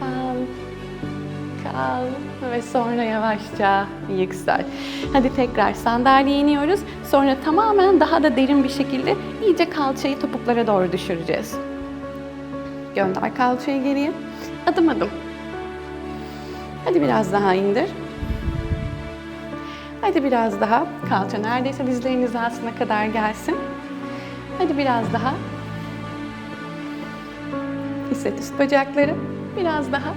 Kal. Kal. Ve sonra yavaşça yüksel. Hadi tekrar sandalyeye iniyoruz. Sonra tamamen daha da derin bir şekilde iyice kalçayı topuklara doğru düşüreceğiz. Gönder kalçayı geriye. Adım adım. Hadi biraz daha indir. Hadi biraz daha. Kalça neredeyse dizlerin hizasına kadar gelsin. Hadi biraz daha. Hisset üst bacakları. Biraz daha.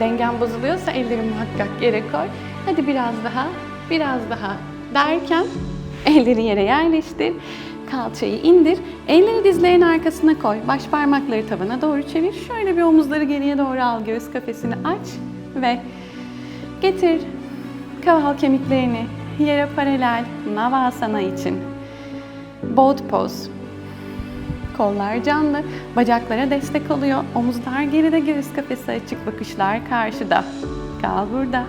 Dengen bozuluyorsa elleri muhakkak yere koy. Hadi biraz daha, biraz daha derken elleri yere yerleştir. Kalçayı indir. Elleri dizlerin arkasına koy. Baş parmakları tavana doğru çevir. Şöyle bir omuzları geriye doğru al. Göğüs kafesini aç ve getir kaval kemiklerini yere paralel Navasana için. Boat pose. Kollar canlı, bacaklara destek oluyor. Omuzlar geride, göğüs kafesi açık, bakışlar karşıda. Kal burada.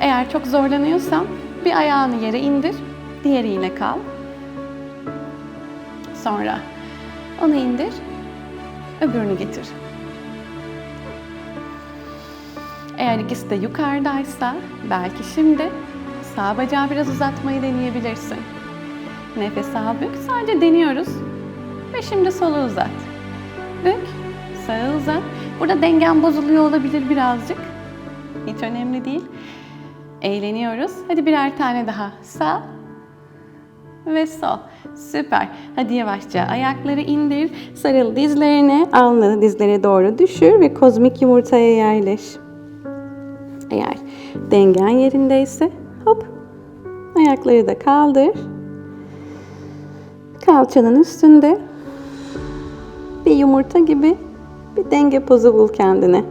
Eğer çok zorlanıyorsan bir ayağını yere indir, diğeriyle kal. Sonra onu indir, öbürünü getir. Eğer ikisi de yukarıdaysa belki şimdi sağ bacağı biraz uzatmayı deneyebilirsin. Nefes al, bük. Sadece deniyoruz. Ve şimdi solu uzat. Bük, sağı uzat. Burada dengen bozuluyor olabilir birazcık. Hiç önemli değil. Eğleniyoruz. Hadi birer tane daha. Sağ ve sol. Süper. Hadi yavaşça ayakları indir. Sarıl dizlerine. Alnını dizlere doğru düşür ve kozmik yumurtaya yerleş. Eğer dengen yerindeyse hop ayakları da kaldır. Kalçanın üstünde bir yumurta gibi bir denge pozu bul kendine.